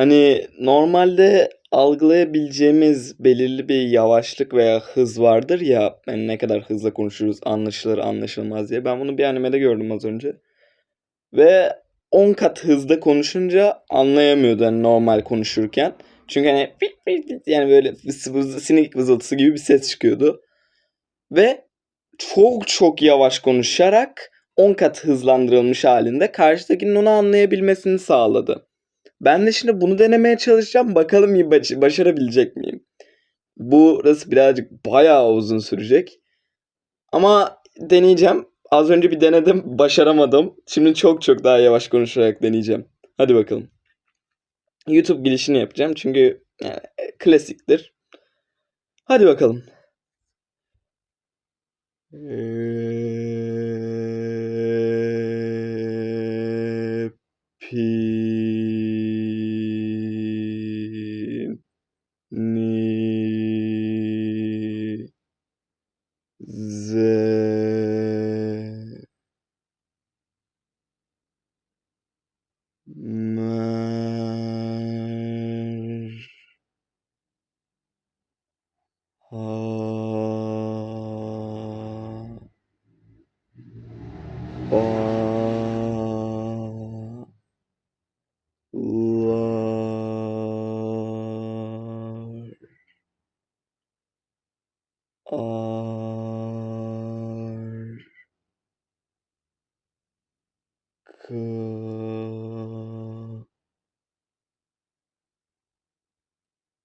Hani normalde algılayabileceğimiz belirli bir yavaşlık veya hız vardır ya. Hani ne kadar hızla konuşuruz anlaşılır anlaşılmaz diye. Ben bunu bir animede gördüm az önce. Ve 10 kat hızda konuşunca anlayamıyordu hani normal konuşurken. Çünkü hani yani böyle sinek vızıltısı gibi bir ses çıkıyordu. Ve çok çok yavaş konuşarak 10 kat hızlandırılmış halinde karşıdakinin onu anlayabilmesini sağladı. Ben de şimdi bunu denemeye çalışacağım. Bakalım başarabilecek miyim? Burası birazcık bayağı uzun sürecek. Ama deneyeceğim. Az önce bir denedim, başaramadım. Şimdi çok çok daha yavaş konuşarak deneyeceğim. Hadi bakalım. YouTube girişini yapacağım çünkü yani, klasiktir. Hadi bakalım. Hepinize kı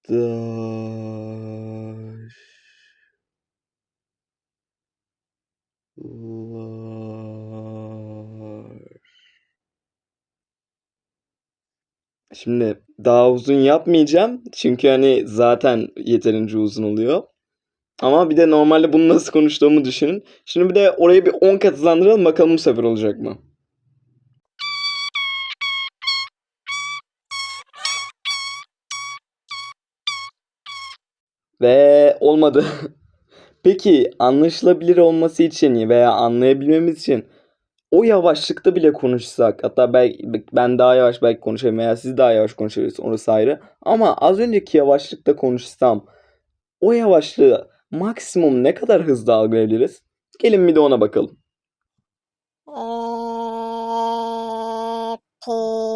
daş lar Şimdi daha uzun yapmayacağım. Çünkü hani zaten yeterince uzun oluyor. Ama bir de normalde bunu nasıl konuştuğumu düşünün. Şimdi bir de orayı bir 10 kat hızlandıralım bakalım bu sefer olacak mı? Ve olmadı. Peki anlaşılabilir olması için veya anlayabilmemiz için o yavaşlıkta bile konuşsak hatta belki ben daha yavaş belki konuşayım veya siz daha yavaş konuşabilirsiniz orası ayrı. Ama az önceki yavaşlıkta konuşsam o yavaşlığı maksimum ne kadar hızlı algılayabiliriz? Gelin bir de ona bakalım. Hepinize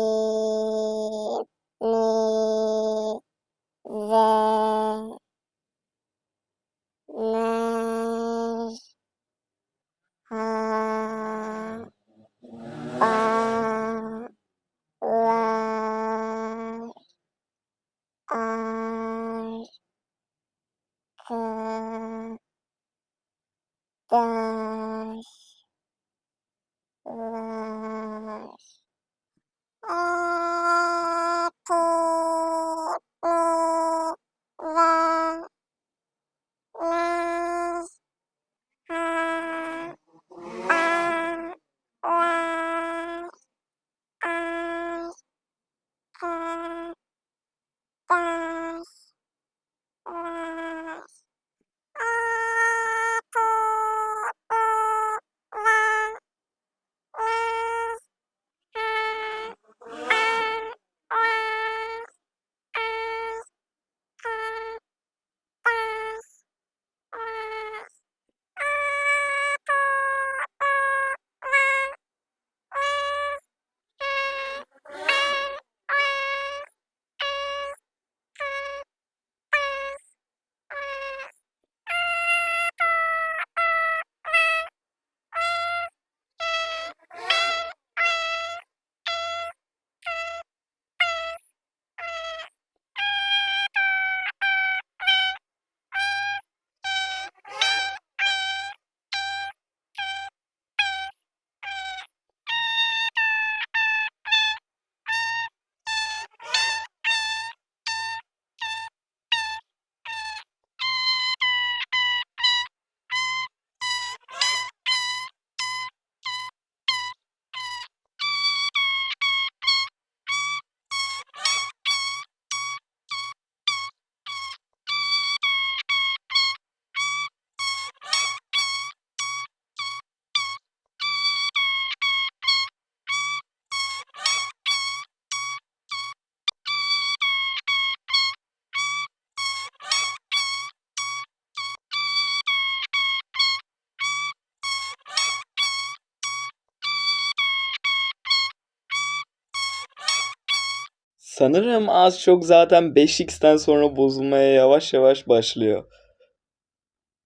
Sanırım az çok zaten 5x'ten sonra bozulmaya yavaş yavaş başlıyor.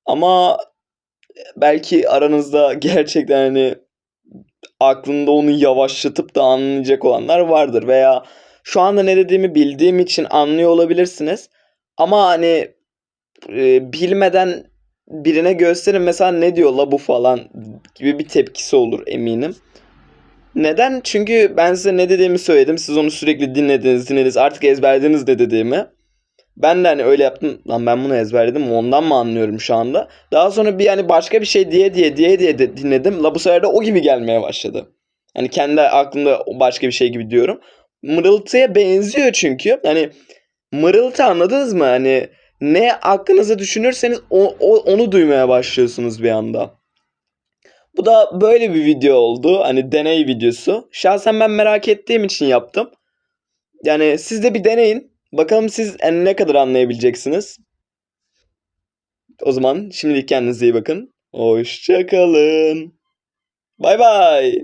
Ama belki aranızda gerçekten hani aklında onu yavaşlatıp da anlayacak olanlar vardır veya şu anda ne dediğimi bildiğim için anlıyor olabilirsiniz. Ama hani e, bilmeden birine gösterin mesela ne diyor la bu falan gibi bir tepkisi olur eminim. Neden? Çünkü ben size ne dediğimi söyledim. Siz onu sürekli dinlediniz, dinlediniz. Artık ezberlediniz de dediğimi. Ben de hani öyle yaptım. Lan ben bunu ezberledim. Ondan mı anlıyorum şu anda? Daha sonra bir hani başka bir şey diye diye diye diye de dinledim. La bu sefer de o gibi gelmeye başladı. Hani kendi aklımda başka bir şey gibi diyorum. Mırıltıya benziyor çünkü. Hani mırıltı anladınız mı? Hani ne aklınıza düşünürseniz o, o- onu duymaya başlıyorsunuz bir anda. Bu da böyle bir video oldu. Hani deney videosu. Şahsen ben merak ettiğim için yaptım. Yani siz de bir deneyin. Bakalım siz en ne kadar anlayabileceksiniz. O zaman şimdilik kendinize iyi bakın. Hoşçakalın. Bay bay.